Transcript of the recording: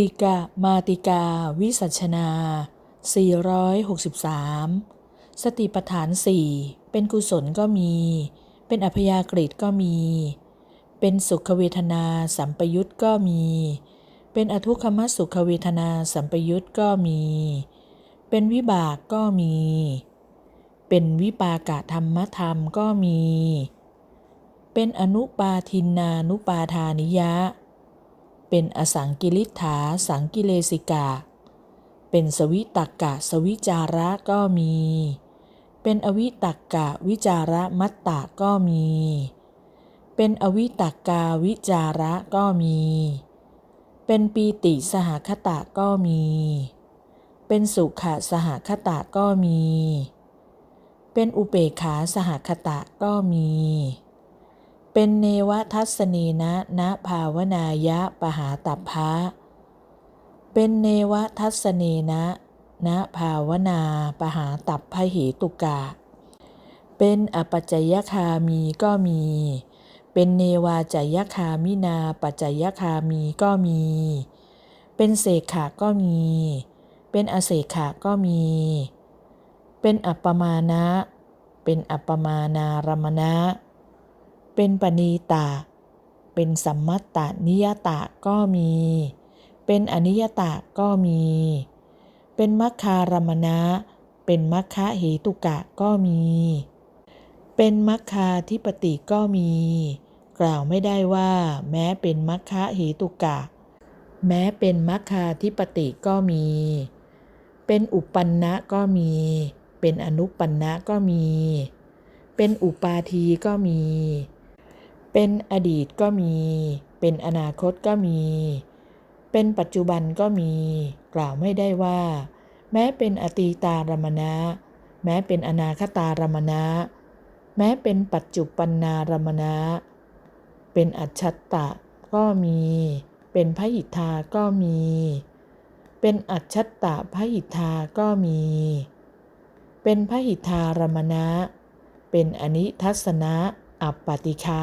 ติกะมาติกา วิสัชนา 463 สติปฐานสี่เป็นกุศลก็มี เป็นอัพยากฤิก็มี เป็นสุขเวทนาสัมปยุตก็มี เป็นอทุกขมสุขเวทนาสัมปยุตก็มี เป็นวิบากก็มี เป็นวิปากะธรรมธรรมก็มี เป็นอนุปาทินนานุปาทานิยะ เป็นอสังกิริฐาสังกิเลสิกะ เป็นสวิตักกะสวิจาระก็มี เป็นอวิตักกะวิจาระมัตตะก็มี เป็นอวิตักกาวิจาระก็มี เป็นปีติสหคตะก็มี เป็นสุขะสหคตะก็มี เป็นอุเบกขาสหคตะก็มี เป็นเนวทัศเนนะนะภาวนายะปหาตัพพะเป็นเนวทัศเนนะนะภาวนาปหาตัพพเหตุกะ เป็นอปัจจยคามีก็มี เป็นเนวาจยคามินาปัจจยคามีก็มี เป็นเสกขาก็มี เป็นอเสกขาก็มี เป็นอัปปมานะ เป็นอัปปมานารมณะ เป็นปณีตะ เป็นสัมมัตตนิยตะก็มี เป็นอนิยตะก็มี เป็นมัคคารมณะ เป็นมัคคะเหตุกะก็มี เป็นมัคคาธิปติก็มี กล่าวไม่ได้ว่า แม้เป็นมัคคะเหตุกะ แม้เป็นมัคคาธิปติก็มี เป็นอุปปันนะก็มี เป็นอนุปปันนะก็มีเป็นอุปาทีก็มี เป็นอดีตก็มี เป็นอนาคตก็มี เป็นปัจจุบันก็มี กล่าวไม่ได้ว่า แม้เป็นอตีตารมณะ แม้เป็นอนาคตารมณะ แม้เป็นปัจจุปันนารมณะ เป็นอัจฉัตะก็มี เป็นพหิทธาก็มี เป็นอัจฉัตะพหิทธาก็มี เป็นพหิทธารมณะ เป็นอนิทัศนะ อัปปติฆะ